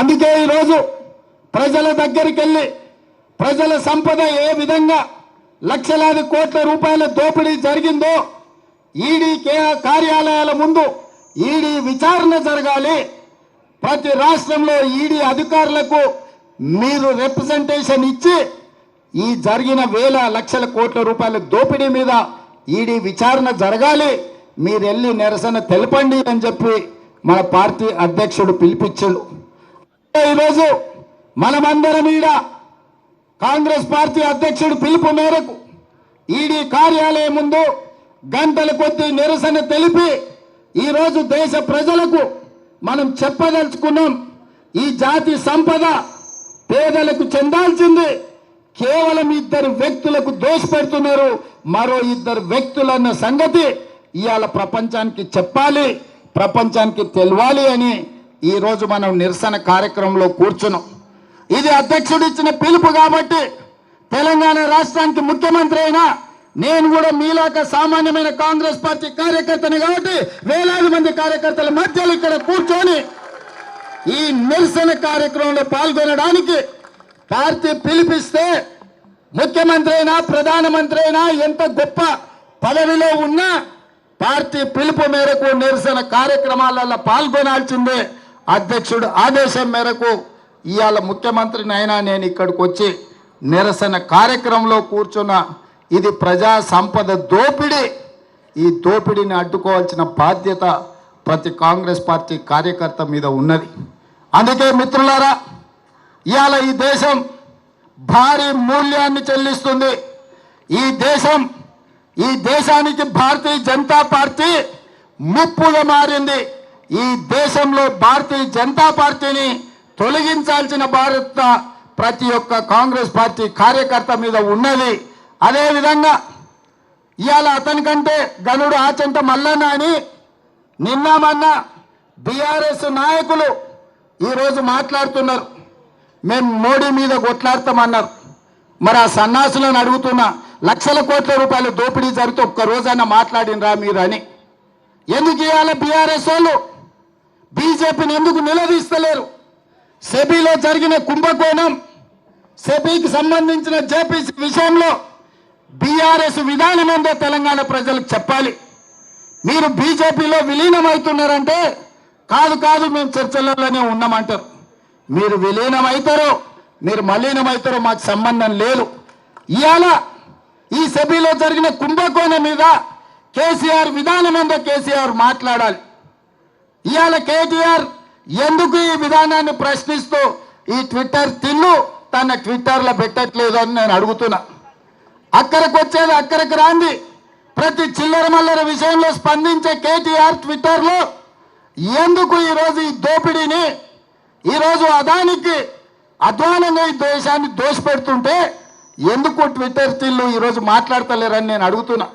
అందుకే ఈరోజు ప్రజల దగ్గరికి వెళ్ళి ప్రజల సంపద ఏ విధంగా లక్షలాది కోట్ల రూపాయల దోపిడీ జరిగిందో ఈడీ కార్యాలయాల ముందు ఈడీ విచారణ జరగాలి. ప్రతి రాష్ట్రంలో ఈడీ అధికారులకు మీరు రిప్రజెంటేషన్ ఇచ్చి ఈ జరిగిన వేల లక్షల కోట్ల రూపాయల దోపిడీ మీద ఈడీ విచారణ జరగాలి. మీరు వెళ్ళి నిరసన తెలపండి అని చెప్పి మన పార్టీ అధ్యక్షుడు పిలిపించాడు. ఈరోజు మనమందరం ఈడ కాంగ్రెస్ పార్టీ అధ్యక్షుడు పిలుపు మేరకు ఈడీ కార్యాలయం ముందు గంటల కొద్దీ నిరసన తెలిపి ఈరోజు దేశ ప్రజలకు మనం చెప్పదలుచుకున్నాం ఈ జాతి సంపద పేదలకు చెందాల్సింది. కేవలం ఇద్దరు వ్యక్తులకు దోషపెడుతున్నారు మరో ఇద్దరు వ్యక్తులన్న సంగతి ఇవాళ ప్రపంచానికి చెప్పాలి ప్రపంచానికి తెలవాలి అని ఈరోజు మనం నిరసన కార్యక్రమంలో కూర్చున్నాం. ఇది అధ్యక్షుడు ఇచ్చిన పిలుపు కాబట్టి తెలంగాణ రాష్ట్రానికి ముఖ్యమంత్రి అయినా నేను కూడా మీలాక సామాన్యమైన కాంగ్రెస్ పార్టీ కార్యకర్తని కాబట్టి వేలాది మంది కార్యకర్తల మధ్యలో ఇక్కడ కూర్చొని ఈ నిరసన కార్యక్రమంలో పాల్గొనడానికి పార్టీ పిలిపిస్తే ముఖ్యమంత్రి అయినా ప్రధానమంత్రి అయినా ఎంత గొప్ప పదవిలో ఉన్నా పార్టీ పిలుపు మేరకు నిరసన కార్యక్రమాలలో పాల్గొనాల్సిందే. అధ్యక్షుడు ఆదేశం మేరకు ఇవాళ ముఖ్యమంత్రి అయినా నేను ఇక్కడికి వచ్చి నిరసన కార్యక్రమంలో కూర్చున్న ఇది ప్రజా సంపద దోపిడీ. ఈ దోపిడీని అడ్డుకోవాల్సిన బాధ్యత ప్రతి కాంగ్రెస్ పార్టీ కార్యకర్త మీద ఉన్నది. అందుకే మిత్రులారా ఇవాళ ఈ దేశం భారీ మూల్యాన్ని చెల్లిస్తుంది. ఈ దేశం ఈ దేశానికి భారతీయ జనతా పార్టీ ముప్పుగా మారింది. ఈ దేశంలో భారతీయ జనతా పార్టీని తొలగించాల్సిన భారత ప్రతి ఒక్క కాంగ్రెస్ పార్టీ కార్యకర్త మీద ఉన్నది. అదేవిధంగా ఇవాళ అతనికంటే గనుడు ఆచంట మల్లన్న అని నిన్న మొన్న బీఆర్ఎస్ నాయకులు ఈరోజు మాట్లాడుతున్నారు. మేము మోడీ మీద కొట్లాడతామన్నారు. మరి ఆ సన్నాసులను అడుగుతున్నా లక్షల కోట్ల రూపాయల దోపిడీ జరిగితే ఒక్క రోజైనా మాట్లాడినరా మీరు అని ఎందుకు ఇవాళ బీఆర్ఎస్ వాళ్ళు? బీజేపీని ఎందుకు నిలదీస్తలేరు? సెబీలో జరిగిన కుంభకోణం సెబీకి సంబంధించిన జేపీసీ విషయంలో బీఆర్ఎస్ విధానం ఏందో తెలంగాణ ప్రజలకు చెప్పాలి. మీరు బీజేపీలో విలీనమవుతున్నారంటే కాదు కాదు మేము చర్చలలోనే ఉన్నామంటారు. మీరు విలీనమవుతారో మీరు మలీనమవుతారో మాకు సంబంధం లేదు. ఇవాళ ఈ సభలో జరిగిన కుంభకోణం మీద కేసీఆర్ విధానం ఏందో కేసీఆర్ మాట్లాడాలి. ఇవాళ కేటీఆర్ ఎందుకు ఈ విధానాన్ని ప్రశ్నిస్తూ ఈ ట్విట్టర్ తిన్ను? తన ట్విట్టర్లో పెట్టట్లేదు అని నేను అడుగుతున్నా. అక్కడికి వచ్చేది అక్కడికి రాంది. ప్రతి చిల్లర మల్లర విషయంలో స్పందించే కేటీఆర్ ట్విట్టర్లో ఎందుకు ఈరోజు ఈ దోపిడీని ఈరోజు అదానికి అధ్వానంగా ఈ దేశాన్ని దోషపెడుతుంటే ఎందుకు ట్విట్టర్ తిల్లు ఈరోజు మాట్లాడతలేరని నేను అడుగుతున్నా.